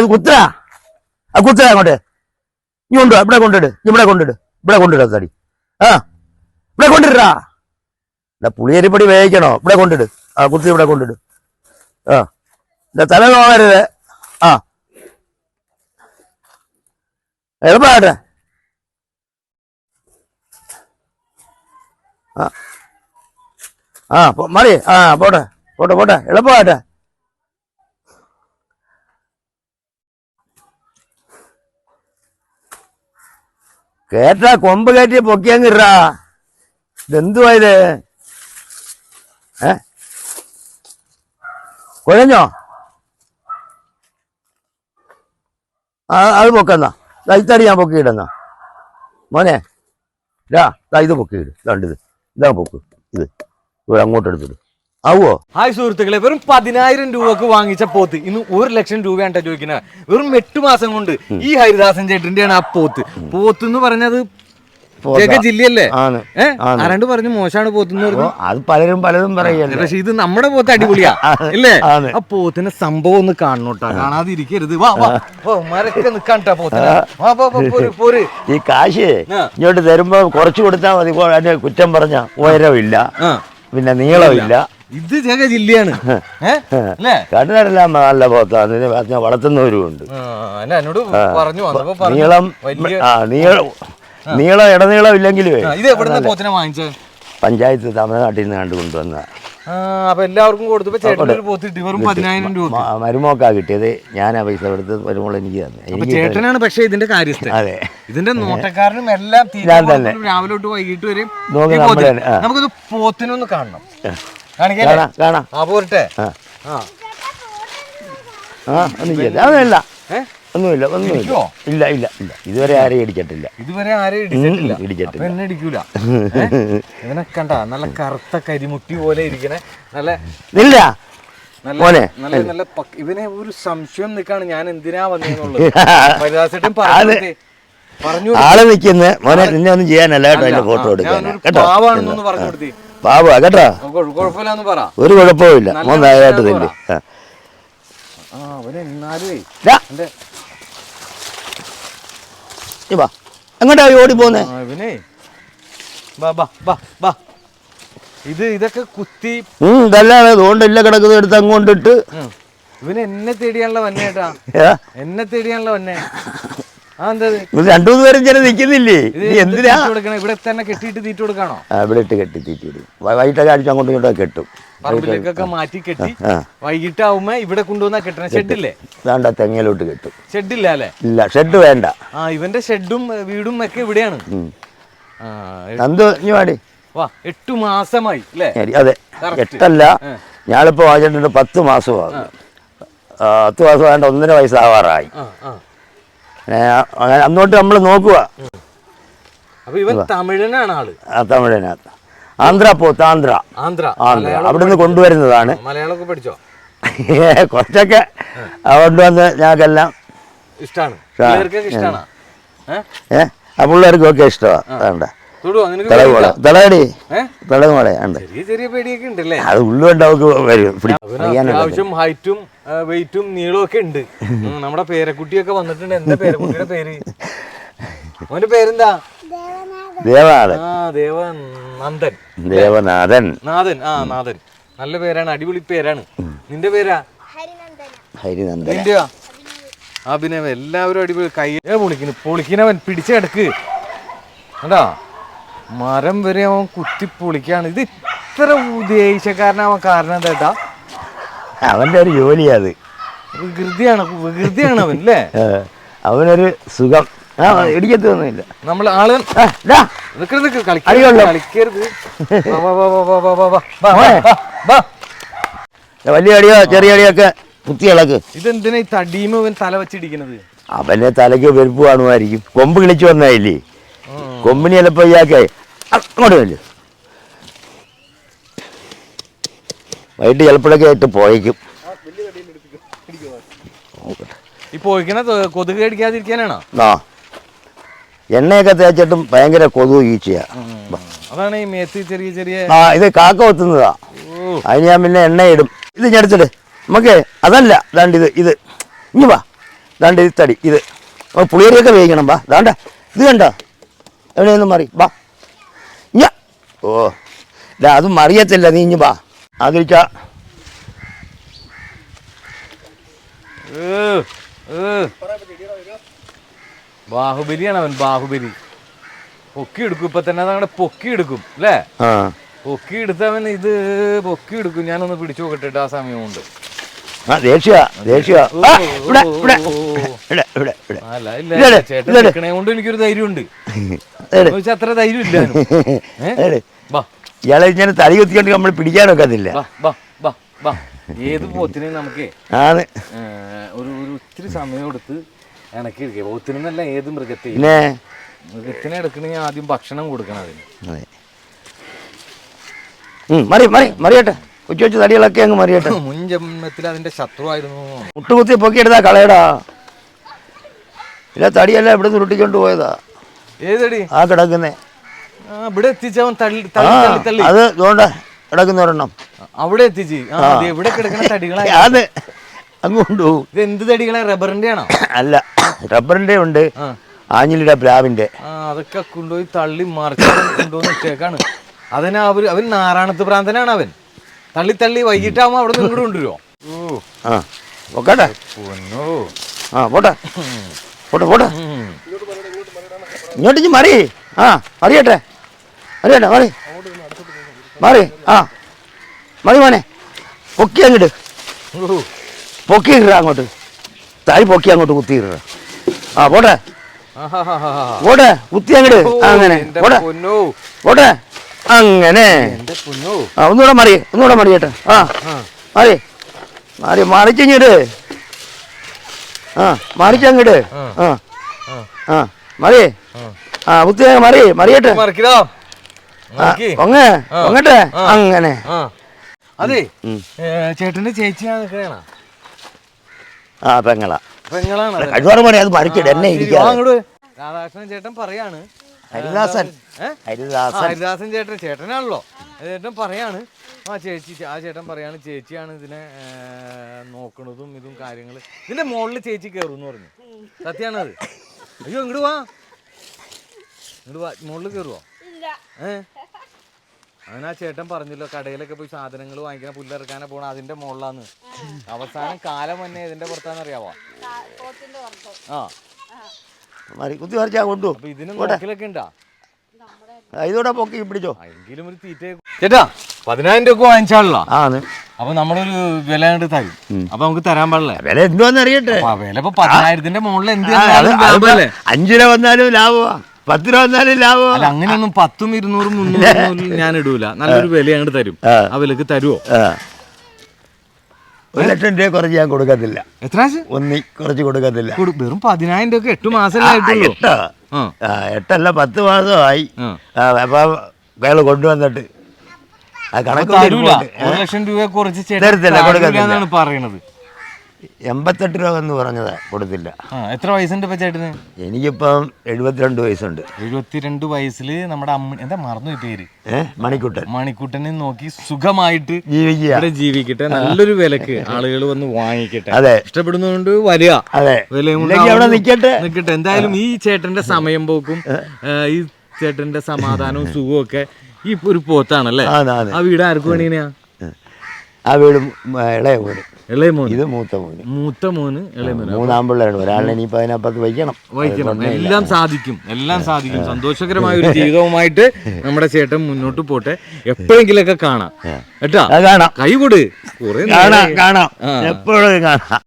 അത് കുത്തരാ ആ കുത്തരാ അങ്ങോട്ട്. നീ കൊണ്ടുവാ. ഇവിടെ കൊണ്ടിട്. ഇവിടെ കൊണ്ടിട്. ഇവിടെ കൊണ്ടിട തടി. ആ. ഇവിടെ കൊണ്ടിടാ ഇവിടെ പുളിയരിപ്പടി വേവിക്കണോ? ഇവിടെ കൊണ്ടിട്. ആ കുത്തി ഇവിടെ കൊണ്ടിട്. ആ. എന്റെ തല നോവരുത്. ആ. എളുപ്പമാട്ടെ ആ. ആ മതി ആ പോട്ടെ. പോട്ടെ പോട്ടെ. എളുപ്പമാട്ടെ കേട്ടാ കൊമ്പ് കയറ്റി പൊക്കിയങ്ങിറാ ഇതെന്തുവാ ഇത്? ഏ? കുഴഞ്ഞോ? അത് പൊക്കെന്നാ ഇത്തടി ഞാൻ പൊക്കിയിടെന്നാ മോനെ ദാ ഇത് പൊക്കിയിട് ഇത്. ഇതാ പൊക്ക് ഇത്. അങ്ങോട്ട് എടുത്തിട്ട് ആവോ? ഹായ് സുഹൃത്തുക്കളെ വെറും പതിനായിരം രൂപക്ക് വാങ്ങിച്ച പോത്ത്. ഇന്ന് ഒരു ലക്ഷം രൂപയാണ് ചോദിക്കുന്നത്. വെറും എട്ട് മാസം കൊണ്ട് ഈ ഹരിദാസൻ ചേട്ടന്റെയാണ് ആ പോത്ത്. പോത്ത് എന്ന് പറഞ്ഞത് ജില്ലയല്ലേ? ആരാണ്ട് പറഞ്ഞു മോശമാണ് പോത്ത് പറഞ്ഞു? അത് പലരും പലതും പറയല്ലേ. പക്ഷെ ഇത് നമ്മുടെ പോത്ത് അടിപൊളിയാ അല്ലേ. ആ പോത്തിന്റെ സംഭവം ഒന്ന് കാണണോട്ടാ കാണാതിരിക്കരുത്. വാ വാ. മരക്കെ നിക്കാണ്ടാ പോത്തിന് ഈ കാശ്. ഇങ്ങോട്ട് തരുമ്പോ കുറച്ച് കൊടുത്താൽ മതി. കുറ്റം പറഞ്ഞ ഉയരമില്ല പിന്നെ നീളമില്ല ഇത് ചെറിയ ജില്ലയാണ്. കണ്ടിടലാം നല്ല പോത്താണ് ഇതിനെ ഞാൻ വളർത്തുന്നവരും ഉണ്ട് പറഞ്ഞു. നീളം നീളം നീളം ഇടനീളം ഇല്ലെങ്കിലുവേ പോത്തിനെ പഞ്ചായത്ത് തമിഴ്നാട്ടിൽ നിന്ന് കണ്ടു കൊണ്ടുവന്ന എല്ലാവർക്കും കൊടുത്തു. മരുമോക്കാ കിട്ടിയത്. ഞാൻ ആ പൈസ എടുത്ത് വരുമ്പോൾ എനിക്ക് തന്നെ. ചേട്ടനാണ് പക്ഷേ ഇതിന്റെ കാര്യസ്ഥ അതെ. ഇതിന്റെ നോട്ടക്കാരനും എല്ലാം രാവിലെ തൊട്ട് വൈകിട്ട് വരെയും നമുക്കൊന്ന് പോത്തിനൊന്ന് കാണണം. കാണാം കാണാം. ആ പോരട്ടെ. ആ. ആ. ഒന്നും ചെയ്യില്ല അതല്ല ഒന്നുമില്ല ഒന്നുമില്ല. ഇല്ല ഇല്ല ഇല്ല. ഇതുവരെ ആരെയും ഇടിച്ചിട്ടില്ല. ഇതുവരെ ആരെയും ഇടിച്ചിട്ടില്ല. ഇടിച്ചിട്ടില്ല. എന്നെ ഇടിക്കൂല? ഇവനെ കണ്ട നല്ല കറുത്ത കരിമുട്ടി പോലെ ഇരിക്കണേ. നല്ല ഇല്ല. നല്ല. നല്ല ഇവനെ ഒരു സംശയം നിൽക്കാണ് ഞാൻ എന്തിനാ വന്നേന്നുള്ളത്. പരിദാസേട്ടൻ പറഞ്ഞു ആളെ ആൾ നിൽക്കുന്ന മോനെ നിന്നെ ഒന്നും ചെയ്യാനല്ല കേട്ടോ അതിന്റെ ഫോട്ടോ എടുക്കാൻ. കേട്ടോ? പറഞ്ഞു കൊടുത്തേ പാവ കേട്ടാ? ഒരു കുഴപ്പമില്ല മോൻ നായായിട്ട് തന്നെ. എങ്ങോട്ടാ ഓടി പോന്നേ? ഇത് ഇതൊക്കെ കുത്തി ഇതല്ലാണ് തോണ്ടില്ല കിടക്കുന്നത് എടുത്ത് അങ്ങോട്ടിട്ട്. ഇവന് എന്നെ തേടിയാണല്ലോ വന്നേട്ടാ എന്നെ തേടിയാണല്ലോ വന്നേ. രണ്ടു മൂന്ന് പേരും ചില നിൽക്കുന്നില്ലേ? എന്തിനാ? ഇവിടെ തന്നെ കെട്ടിയിട്ട് തീറ്റ കൊടുക്കാണോ? ഇവിടെ ഇട്ട് കെട്ടി തീറ്റ വൈ- വൈകിട്ടൊക്കെ അടിച്ച് അങ്ങോട്ടും ഇങ്ങോട്ടും കെട്ടും. പറമ്പിലേക്കൊക്കെ മാറ്റി കെട്ടി വൈകിട്ടാവുമ്പോ ഇവിടെ കൊണ്ടുവന്നാ കെട്ടണ. ഷെഡില്ലേ? വേണ്ട തെങ്ങിലോട്ട് കെട്ടും. ഷെഡില്ല അല്ലേ? ഇല്ല ഷെഡ് വേണ്ട. ആ ഇവന്റെ ഷെഡും വീടും ഒക്കെ ഇവിടെയാണ്. വാടി. വാ എട്ടു മാസമായി അതെ. എട്ടല്ല ആ. ഞാളിപ്പോ വാങ്ങിച്ചിട്ടുണ്ട് പത്ത് മാസമാണ് പത്ത് മാസം വേണ്ട ഒന്നര വയസ്സാവാറായി. അന്നോട്ട് നമ്മൾ നോക്കുക തമിഴനാണ് ആൾ. ആ തമിഴനാ. ആന്ധ്ര പോത്ത് ആന്ധ്ര ആന്ധ്ര. ആന്ധ്ര. അവിടെ അവിടുന്ന് കൊണ്ടുവരുന്നതാണ്. മലയാളമൊക്കെ പഠിച്ചോ? കുറച്ചൊക്കെ കൊണ്ടുവന്ന് ഞങ്ങൾക്കെല്ലാം ഇഷ്ടമാണ് ഇഷ്ടാണ്. ഏഹ് ആ പിള്ളേർക്കൊക്കെ ഇഷ്ടമാണ് വേണ്ട. തിളകടി ഏഹ് തിളകുമോളെ ഉണ്ട് ചെറിയ പേടിയൊക്കെ ഉണ്ടല്ലേ? അത് ഉള്ളുകൊണ്ട് അവർക്ക് ഹൈറ്റും വെയിറ്റും നീളവും ഒക്കെ ഉണ്ട്. നമ്മുടെ പേരക്കുട്ടിയൊക്കെ വന്നിട്ടുണ്ട്. എന്താ പേരക്കുട്ടിയുടെ പേര്? അവന്റെ പേരെന്താ? ദേവനാഥൻ ആ ദേവ നന്ദൻ. ദേവനാഥൻ. നാഥൻ. ആ നാഥൻ. നല്ല പേരാണ് അടിപൊളി പേരാണ്. നിന്റെ പേരാ? ഹരിനന്ദൻ. നിന്റെയാ? അഭിനവ്. എല്ലാവരും അടിപൊളി. കൈ ഏ, പൊളിക്കുന്നു പൊളിക്കുന്നവൻ പിടിച്ചെടുക്ക് കണ്ടാ? മരം വരെ അവൻ കുത്തി പൊളിക്കാണ് ഇത് ഇത്ര അവൻ കാരണം എന്താ ഏട്ടാ അവന്റെ ഒരു ജോലിയാ അത്. വികൃതിയാണ് വികൃതിയാണ് അവൻ അല്ലേ? അവനൊരു സുഖം. ആ ഇടിക്കത്തൊന്നുമില്ല. നമ്മൾ ആൾ നിക്ക്, കളിക്കരുത്. കളിക്കരുത് വാ, വാ, വാ, വാ, വാ, വാ, വാ, വാ, വാ, മോനെ. വാ, വാ. വലിയ അടിയോ ചെറിയ അടിയൊക്കെ കുത്തി ഇളക്ക് ഇതെന്തിനാ ഈ ഇവൻ തല വെച്ചിടിക്കണത് അവന്റെ തലയ്ക്ക് വെരുപ്പ് കാണുമായിരിക്കും. കൊമ്പ് കിളിച്ചു വന്നായില്ലേ? കൊമ്പിന് ചിലപ്പോ ഇയാക്കെ അങ്ങോട്ട് വരില്ല വൈകിട്ട് ചിലപ്പോഴൊക്കെ ആയിട്ട് പോയേക്കും. ഈ പോയിക്കണ കൊതുക് കടിക്കാതിരിക്കാനാണോ? ആ. എണ്ണയൊക്കെ തേച്ചിട്ടും ഭയങ്കര കൊതു ഈച്ചയാ അതാണ് ഈ മേത്തി ചെറിയ ചെറിയ ആ ഇത് കാക്ക കൊത്തുന്നതാ അതിന് ഞാൻ പിന്നെ എണ്ണ ഇടും ഇത് എടുത്തിട്ട് നമുക്ക് അതല്ല. ദാണ്ട് ഇത് ഇത്. ഇനി വാ. ദാണ്ട് ഇത് തടി ഇത്. പുളിയരിയൊക്കെ വേവിക്കണം വാ. ദാണ്ട ഇത് കണ്ടോ? എവിടെയൊന്നും മാറി വാ. ഓ. ഇതാ അതും അറിയത്തില്ല നീ ഇഞ്ഞു വാ. ആദരിക്ക. ബാഹുബലിയാണ് അവൻ ബാഹുബലി. പൊക്കി എടുക്കും ഇപ്പൊ തന്നെ അതങ്ങനെ പൊക്കി എടുക്കും അല്ലേ? പൊക്കി എടുത്തവൻ ഇത് പൊക്കി എടുക്കും ഞാനൊന്ന് പിടിച്ചു നോക്കട്ടെ ആ സമയം കൊണ്ട് ആ ദേഷ്യ ദേഷ്യ. ഇവിടെ ഇവിടെ ഇവിടെ ഇവിടെ ഇവിടെ. കൊണ്ട് എനിക്കൊരു ധൈര്യമുണ്ട്? അത്ര ധൈര്യം ഇല്ല ഇയാളെ ഇങ്ങനെ തടി കുത്തിക്കൊണ്ട് നമ്മൾ ബാ ബാ ഏത് പോത്തിനെ നമുക്ക് ആണ്. ഒരു ഒരു ഒത്തിരി സമയം എടുത്ത് ഇണക്കി എടുക്കുക പോത്തിനെന്നല്ല ഏത് മൃഗത്തെ മൃഗത്തിനെ എടുക്കണമെങ്കിൽ ആദ്യം ഭക്ഷണം കൊടുക്കണം അതിന്. മറി മറി മറിയട്ടെ. കൊച്ചു കൊച്ചു തടികളൊക്കെ അങ്ങ് മറിയട്ടെ. മുൻ ജന്മത്തിൽ അതിന്റെ ശത്രുവായിരുന്നു. മുട്ടുകുത്തി പൊക്കിയെടുത്താ കളയടാ. ഇല്ല തടിയല്ല ഇവിടെ ഉരുട്ടിക്കൊണ്ട് പോയതാ. ഏതടി? ആ കിടക്കുന്നേ. ആ ഇവിടെ എത്തിച്ചവൻ തള്ളി ആ തള്ളി തള്ളി തള്ളി. അത് ഇതുകൊണ്ട് കിടക്കുന്ന ഒരെണ്ണം. അവിടെ എത്തിച്ച്. ആ അത് എവിടെ കിടക്കുന്ന തടികളാ. അത് അങ്ങ് കൊണ്ടുപോകും ഇത് എന്ത് തടികളാ? റബ്ബറിന്റെ ആണോ അല്ല റബ്ബറിന്റെ ഉണ്ട് ആ. ആഞ്ഞിലിയുടെ പ്ലാവിന്റെ. ആ അതൊക്കെ കൊണ്ടുപോയി തള്ളി മറിച്ച് കൊണ്ടുവന്ന് ഇട്ടേക്കാണ് അതിന് അവർ അവൻ നാരായണത്ത് പ്രാന്തനാണ് അവൻ. തള്ളി തള്ളി വൈകിട്ടാവുമ്പോ അവിടെ നിന്ന് ഇങ്ങോട്ട് കൊണ്ടുവരുമോ ഓ ആ പൊന്നോ. ആ പോട്ടെ. പോട്ടെ പോട്ടെ. ഉം. ഇങ്ങോട്ട് ഇഞ്ഞ് മറി. ആ അറിയട്ടെ അറിയട്ടെ മറി. മറി ആ. മറി മോനെ. പൊക്കി അങ്ങോട്ട് ഓ. പൊക്കി ഇടുക അങ്ങോട്ട്. തായി പൊക്കി അങ്ങോട്ട് കുത്തി ഇടുക ആ പോട്ടെ. പോട്ടെ കുത്തി അങ്ങോട്ട് അങ്ങനെ. പോട്ടെ. പൊന്നോ. പോട്ടെ. അങ്ങനെ. ആ ഒന്നുകൂടെ മറി ഒന്നുകൂടെ മാറി ആ ആ. മാറി. മാറി മറിച്ചിങ്ങട് ആ മറിച്ചങ്ങട് ആ. ആ. മറി. ആ. അങ്ങ് മറി മറിയട്ടെ ആ. പൊങ്ങട്ടെ. അങ്ങനെ. ആ. അതെ ചേട്ടന്റെ ചേച്ചിയാ നിൽക്കണ ആ പെങ്ങളാ. പെങ്ങളാണ് അത്. കഴിവാറ് മണി അത് മറിച്ചിട്ട് എന്നെ ഇരിക്കാം രാധാകൃഷ്ണൻ ചേട്ടൻ പറയാണ് ഹരിദാസൻ. ഹരിദാസൻ. ഹരിദാസൻ. ചേട്ടൻ ചേട്ടനാണല്ലോ. ചേട്ടൻ പറയാണ്. ആ ചേച്ചി ആ ചേട്ടൻ പറയാണ് ചേച്ചിയാണ് ഇതിനെ നോക്കണതും ഇതും കാര്യങ്ങൾ ഇതിന്റെ മുകളിൽ ചേച്ചി കയറും എന്ന് പറഞ്ഞു. സത്യാണത്. അയ്യോ ഇങ്ങോട്ട് വാ. ഇങ്ങോട്ട് വാ മുകളിൽ കയറുവോ ഏ? അങ്ങനെ ആ ചേട്ടൻ പറഞ്ഞല്ലോ കടയിലൊക്കെ പോയി സാധനങ്ങൾ വാങ്ങിക്കാൻ പുല്ലിറക്കാനെ പോണ അതിന്റെ മുകളിലാന്ന് അവസാനം കാലം തന്നെ ഇതിന്റെ പുറത്താന്ന് അറിയാവോ? ആ. മറി കുത്തി മറിച്ചാ കൊണ്ടു അപ്പൊ ഇതിന് നോക്കലൊക്കെ ഉണ്ടാ ഇതോടെ പൊക്കി പിടിച്ചോ. എങ്കിലും ഒരു തീറ്റ ചേട്ടാ പതിനായിരം രൂപ വാങ്ങിച്ചാണല്ലോ. ആന്ന് അപ്പൊ നമ്മളൊരു വില കണ്ട് തരും. അപ്പൊ നമുക്ക് തരാൻ പാടില്ലേ? വില എന്തുവാന്ന് അറിയട്ടെ. വില ഇപ്പൊ പതിനായിരത്തിന്റെ മുകളിൽ എന്ത് അഞ്ചു രൂപ വന്നാലും ലാഭമാ. പത്ത് രൂപ വന്നാലും ലാഭമാ. അല്ല അങ്ങനെയൊന്നും പത്തും ഇരുന്നൂറും മുന്നൂറും ഞാൻ ഇടൂല. നല്ലൊരു വില അങ്ങോട്ട് തരും. ആ. വിലക്ക് തരുമോ ആ. ഒരു ലക്ഷം രൂപ കുറച്ച് ഞാൻ കൊടുക്കത്തില്ല. എത്ര? ഒന്നി കുറച്ച് കൊടുക്കത്തില്ല. കൊടു- വെറും പതിനായിരം രൂപ എട്ട് മാസമല്ലേ ആയിട്ടുള്ളൂ. എട്ടോ. ആ. ആ എട്ടല്ല പത്ത് മാസമായി. ആ. അപ്പൊ അയാൾ കൊണ്ടുവന്നിട്ട്. ആ കണക്ക് തരൂല. ഒരു ലക്ഷം രൂപ കുറച്ച് ചേട്ടൻ തരത്തില്ല, കൊടുക്കത്തില്ല. പറയണത് എൺപത്തെട്ട് രൂപ എന്ന് പറഞ്ഞത് കൊടുത്തില്ല. ആ എത്ര വയസ്സുണ്ട് ഇപ്പൊ ചേട്ടന്? എനിക്കിപ്പം എഴുപത്തിരണ്ട് വയസ്സുണ്ട്. എഴുപത്തിരണ്ട് വയസ്സിൽ നമ്മുടെ അമ്മ എന്താ മറന്നു ഈ പേര്? ഏ മണിക്കുട്ടൻ. മണിക്കുട്ടനെ നോക്കി സുഖമായിട്ട് ജീവിക്കുക. ഇവിടെ ജീവിക്കട്ടെ. നല്ലൊരു വിലക്ക് ആളുകൾ വന്ന് വാങ്ങിക്കട്ടെ. അതെ. ഇഷ്ടപ്പെടുന്നതുകൊണ്ട് വരിക. അതെ. വിലയും കൊണ്ട് ഇല്ലെങ്കിൽ അവിടെ നിൽക്കട്ടെ നിൽക്കട്ടെ എന്തായാലും ഈ ചേട്ടന്റെ സമയം പോക്കും ഈ ചേട്ടന്റെ സമാധാനവും സുഖവും ഒക്കെ ഈ ഒരു പോത്താണല്ലേ? ആ വീട് ആർക്ക് വേണീനാ ആ വീട് ഇളയ മോന് ഇളയ ഇത് മൂത്ത മോന്. മൂത്ത മോന് ഇളയ മോന്. മൂന്നാമ്പിള്ളയാണ്. ഒരാളിനെ ഇനിയിപ്പോൾ അതിനപ്പുറത്ത് വയ്ക്കണം. വഹിക്കണം എല്ലാം സാധിക്കും. എല്ലാം സാധിക്കും. സന്തോഷകരമായ ഒരു ജീവിതവുമായിട്ട് നമ്മുടെ ചേട്ടൻ മുന്നോട്ട് പോട്ടെ. എപ്പോഴെങ്കിലൊക്കെ കാണാം. കേട്ടാ? കാണാം. കൈ കൊടു. കുറെ കാണാം കാണാം. എപ്പോഴും കാണാം.